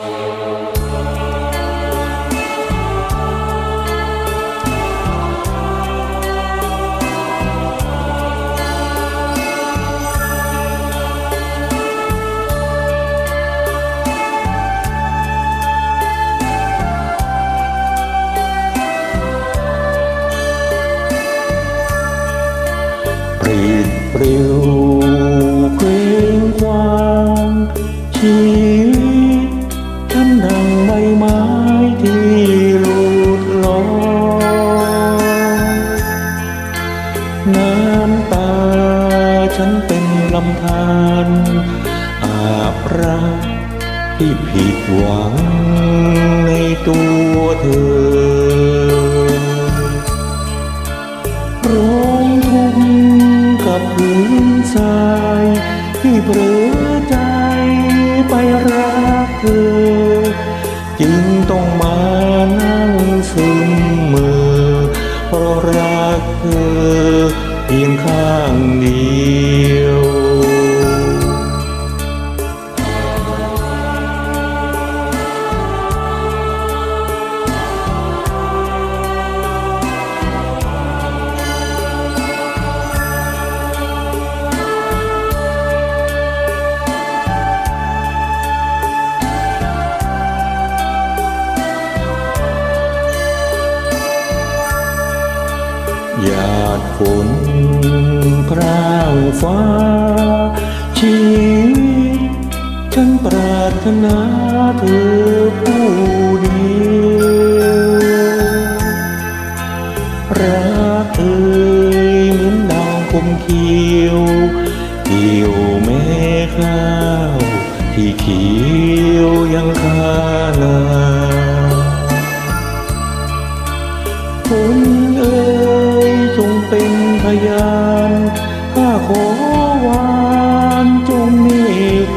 ปรีดปลิวเคว้งคว้างชี น้ำตาฉันเป็นลำธารอาบรักที่ผิดหวังในตัวเธอ ร้องทุกข์กับพื้นทรายที่เผลอใจไปรักเธอ จึงต้องมาางเดฝนพร่างฟ้า ชีวิตฉันปรารถนาเธอผู้เดียวรักเอ่ยเหมือนดาวคมเขียวเกี่ยวแม่ข้าวที่เขียวยังคานา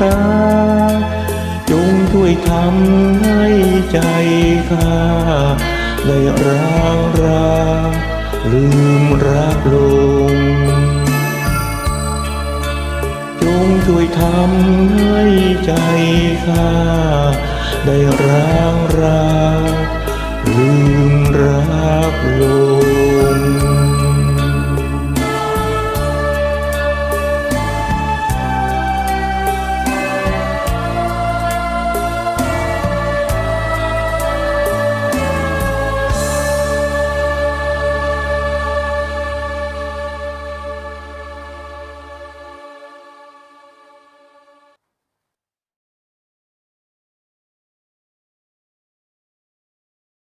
ตา จงช่วยทำให้ใจข้าได้ร้างราลืมรักลง จงช่วยทำให้ใจข้าได้ร้างรา